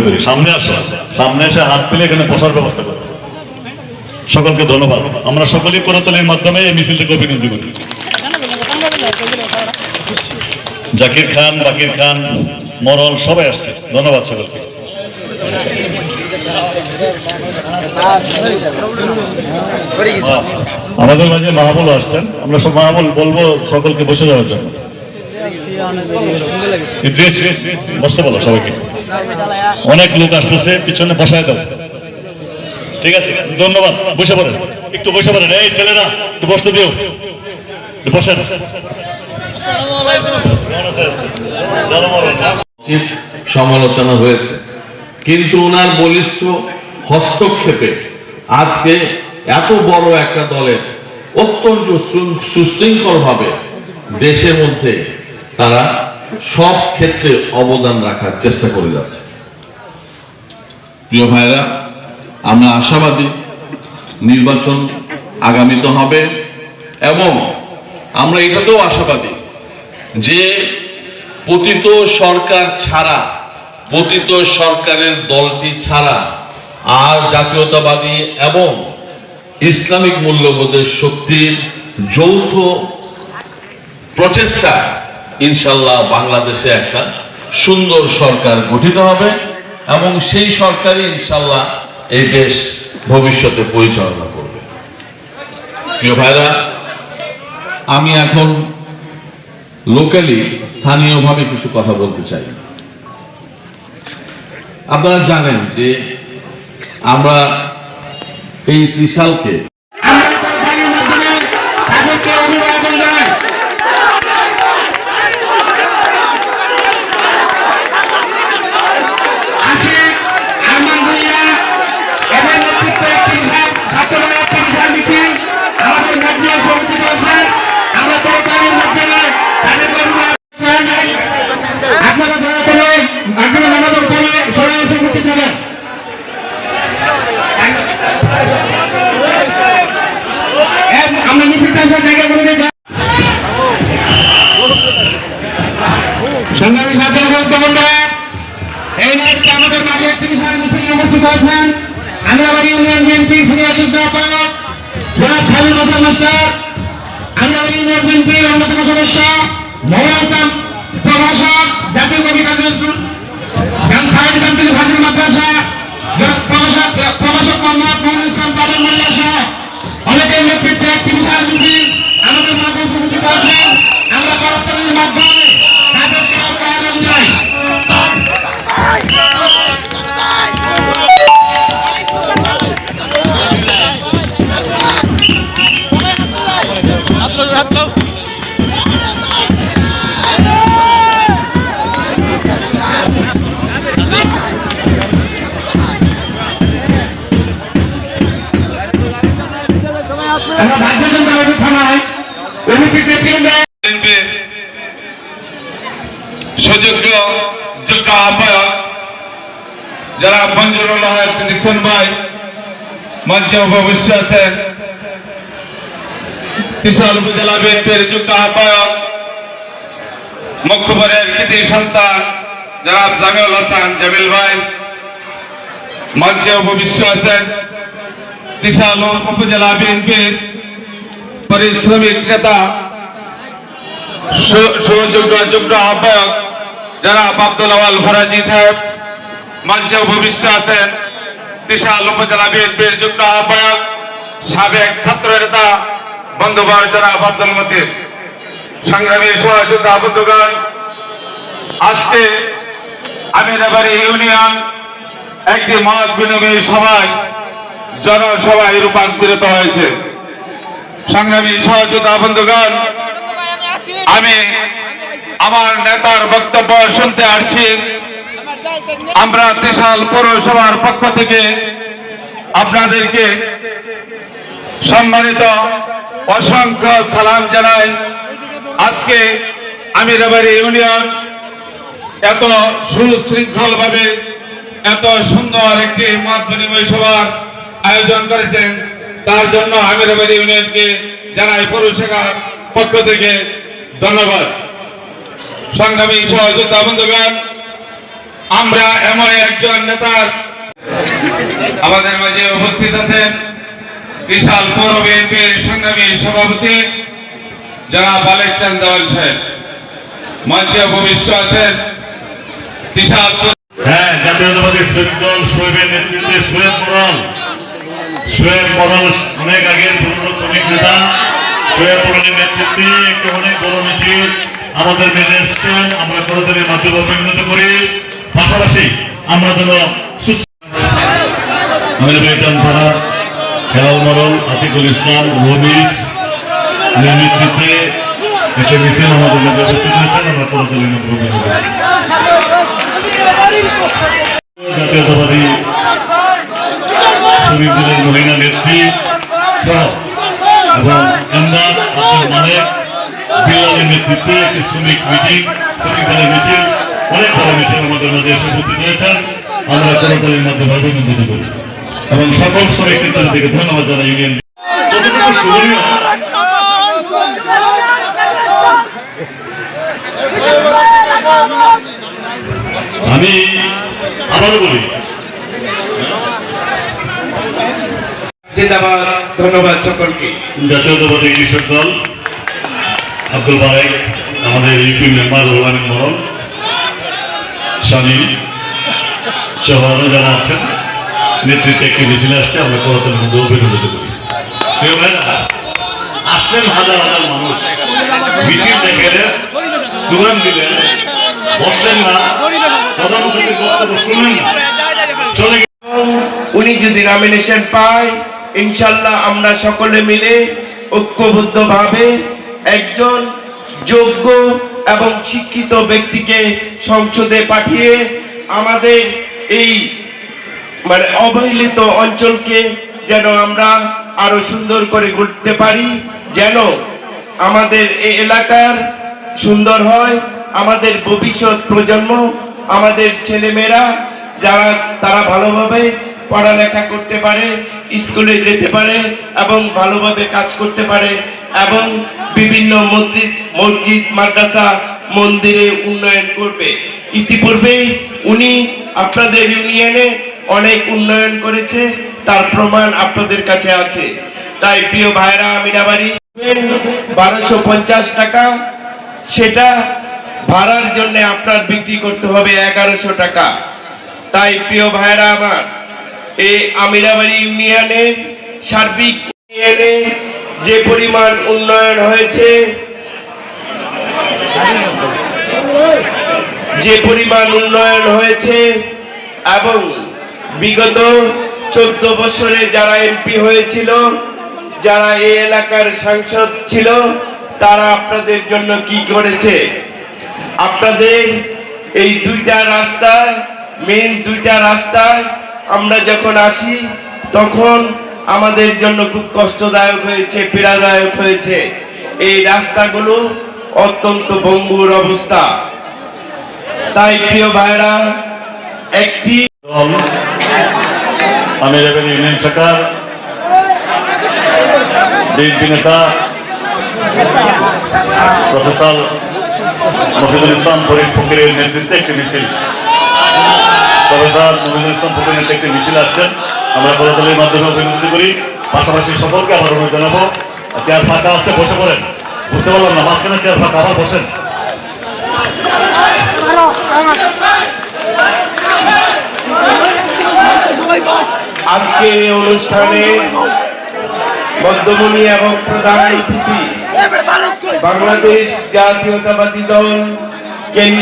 বিনতি করি সামনে আসো। সামনে এসে হাত পেলে এখানে বসার ব্যবস্থা করো। সকলকে ধন্যবাদ। আমরা সকলেই করতলের মাধ্যমে এই মিছিলটিকে অভিনন্দন করি। জাকির খান বাকির খান মরল সবাই আসছে। ধন্যবাদ সকলকে। আমাদের মাঝে মাহবুল আসছেন। আমরা সব মাহবুল বলব সকলকে বসে যাওয়ার জন্য। বসতে বলো সবাইকে। অনেক লোক আসতেছে, পিছনে বসায় দাও। ঠিক আছে? ধন্যবাদ। বসে পড়েন। একটু বসে পড়েন। এই ছেলেরা, একটু বসতে দিও। বসেন। সমালোচনা হয়েছে। কিন্তু ওনার বলিষ্ঠ হস্তক্ষেপে আজকে এত বড় একটা দলের অত্যন্ত সুশৃঙ্খল ভাবে দেশের মধ্যে তারা সব ক্ষেত্রে অবদান রাখার চেষ্টা করে যাচ্ছে। প্রিয় ভাইরা আমরা আশাবাদী নির্বাচন আগামীতে হবে এবং আমরা এটাতেও আশাবাদী যে পতিত সরকার ছাড়া, পতিত সরকারের দলটি ছাড়া আর জাতীয়তাবাদী এবং ইসলামিক মূল্যবোধের শক্তির যৌথ প্রচেষ্টা ইনশাল্লাহ বাংলাদেশে একটা সুন্দর সরকার গঠিত হবে এবং সেই সরকারই ইনশাল্লাহ এই দেশ ভবিষ্যতে পরিচালনা করবে। প্রিয় ভাইরা, আমি এখন লোকালি স্থানীয়ভাবে কিছু কথা বলতে চাই। আপনারা জানেন যে আমরা এই ত্রিশালকে আন্দ্রাবাড়ি ইউনিয়ন বিএনপি ফুলিয়া যুদ্ধ আহ্বায়ক জনাব খালিদ হোসেন মাস্টার। আন্দ্রাবাড়ি ইউনিয়ন বিএনপির অন্যতম সদস্য, মৌলানা প্রভাষক, জাতীয় কবি কাজী খালেদ কান্তিল ফাজিল মাদ্রাসা প্রভাষক প্রভাষক মোহাম্মদ মোহাম্মদ ইসলাম বাবুল অনেকের নেতৃত্বে একটি বিশাল মিছিল বিএনপির সুযোগ্য যোগ্য আহ্বায়ক যারা মঞ্জুরুল হক নিক্সন ভাই মঞ্চে উপবিষ্ট আছেন। কিশোর উপজেলা বিএনপির যোগ্য আহ্বায়ক মুখ্যমরের কৃতি সন্তান যারা জামিউল হাসান জামিল ভাই, মঞ্চে উপবিষ্ট আছেন বিশাল উপজেলা বিএনপির পরিশ্রমিক নেতা সুযোগ্য যোগ্য আহ্বায়ক যারা আব্দুল আওয়াল ফরাজি সাহেব, মঞ্চে উপবিষ্ট আছেন বিশাল উপজেলা বিএনপির যুগ্ম আহ্বায়ক, সাবেক ছাত্র নেতা বন্ধুবর যারা আব্দুল মতির সংগ্রামী আজকে ইউনিয়ন একটি সভায় জনসভায় রূপান্তরিত হয়েছে। সংগ্রামী সহযোদ্ধা বন্ধুগণ, আমি আমার নেতার বক্তব্য শুনতে আসছি। আমরা ত্রিশাল পৌরসভার পক্ষ থেকে আপনাদেরকে সম্মানিত অসংখ্য সালাম জানাই। আজকে আমিরাবাড়ি ইউনিয়ন এত সুশৃঙ্খল ভাবে এত সুন্দর একটি মত বিনিময় সভার আয়োজন করেছেন। তার জন্য আমিরাবাড়ি ইউনিয়নকে জানাই পৌরসভার পক্ষ থেকে ধন্যবাদ। সংগ্রামী সহযোদ্ধা বন্ধুগণ, আমরা এমন একজন নেতার আমাদের মাঝে উপস্থিত আছেন। বিশাল পৌর বিএনপির সংগ্রামী সভাপতি যারা বালেক চান দেওয়াল সাহেব। মঞ্চে উপবিষ্ট আছেন বিশাল হ্যাঁ জাতীয়তাবাদী শ্রমিক শোয়েবের নেতৃত্বে শোয়েব মরল শোয়েব মরল অনেক আগের পুরনো শ্রমিক নেতা। শোয়েব মরলের নেতৃত্বে একটি অনেক বড় মিছিল আমাদের মেনে এসছেন। আমরা করতালির মাধ্যমে করি। পাশাপাশি আমরা যেন সুস্থ হেলাল মরল আতিকুল ইসলাম এর নেতৃত্বে একটি মিছিল আমাদের মধ্যে উপস্থিত হয়েছেন আমরা করতালির মাধ্যমে অভিনন্দন করি জাতীয়তাবাদী শ্রমিক দলের মহিলা নেত্রী এবং এমদাদ আব্দুল মালেক বিলালের নেতৃত্বে একটি শ্রমিক মিটিং, শ্রমিক দলের মিছিল, অনেক বড় মিছিল আমাদের মধ্যে এসে উপস্থিত হয়েছেন আমরা সরকারের মাধ্যমে অভিনন্দিত করি এবং সকল শ্রমিক নেতাদের থেকে ধন্যবাদ জানাই ইউনিয়ন যতটুকু আমি আবারও বলি জিন্দাবাদ ধন্যবাদ সকলকে। জাতীয়তাবাদী কৃষক দল আব্দুল বারেক আমাদের ইউপি মেম্বার রোলান মরণ শামীম সহ যারা আছেন। নেতৃত্বে একটি মিছিল আসছে আমরা মধ্যে অভিনন্দিত করি ভাইরা, আসলেন হাজার হাজার মানুষ। মিছিল দেখে স্লোগান দিলেন বসলেন না। প্রধানমন্ত্রীর বক্তব্য শুনলেন চলে। উনি যদি নমিনেশন পায় ইনশাল্লাহ আমরা সকলে মিলে ঐক্যবদ্ধভাবে একজন যোগ্য এবং শিক্ষিত ব্যক্তিকে সংসদে পাঠিয়ে আমাদের এই মানে অবহেলিত অঞ্চলকে যেন আমরা আরও সুন্দর করে গড়তে পারি, যেন আমাদের এই এলাকার সুন্দর হয়, আমাদের ভবিষ্যৎ প্রজন্ম, আমাদের ছেলেমেয়েরা যারা, তারা ভালোভাবে পড়ালেখা করতে পারে, স্কুলে যেতে পারে এবং ভালোভাবে কাজ করতে পারে এবং বিভিন্ন মসজিদ মসজিদ, মাদ্রাসা মন্দিরে উন্নয়ন করবে। ইতিপূর্বেই উনি আপনাদের ইউনিয়নে অনেক উন্নয়ন করেছে, তার প্রমাণ আপনাদের কাছে আছে। তাই প্রিয় ভাইরা, মিরাবাড়ি বারোশো পঞ্চাশ টাকা, সেটা ভাড়ার জন্য আপনার বিক্রি করতে হবে এগারোশো টাকা। তাই প্রিয় ভাইরা আমার, এই আমিরাবাড়ি ইউনিয়নের সার্বিক ইউনিয়নে যে পরিমাণ উন্নয়ন হয়েছে, যে পরিমাণ উন্নয়ন হয়েছে এবং বিগত চোদ্দ বছরে যারা এমপি হয়েছিল, যারা এই এলাকার সাংসদ ছিল, তারা আপনাদের জন্য কি করেছে? আপনাদের এই দুইটা রাস্তায় মেইন দুইটা রাস্তায় আমরা যখন আসি, তখন আমাদের জন্য খুব কষ্টদায়ক হয়েছে, পীড়াদায়ক হয়েছে। এই রাস্তাগুলো অত্যন্ত ভঙ্গুর অবস্থা। তাই প্রিয় ভাইরা একটি দল আমির এবেন ইউনিয়ন শাখার বিএনপি নেতা প্রফেসর মফিদুল ইসলাম ফরিদ ফকিরের নেতৃত্বে একটি মিছিল। প্রফেসর মফিদুল ইসলাম ফকিরের নেতৃত্বে একটি মিছিল আসছেন আমরা করতলের মাধ্যমে অভিনন্দন করি। পাশাপাশি সকলকে আবার অনুরোধ জানাব, চেয়ার ফাঁকা আছে, বসে পড়েন। বুঝতে পারলাম না, মাঝখানে চেয়ার ফাঁকা, আবার বসেন। আজকে অনুষ্ঠানে বদ্ধমণি এবং প্রধান অতিথি বাংলাদেশ জাতীয়তাবাদী দল কেন্দ্রীয়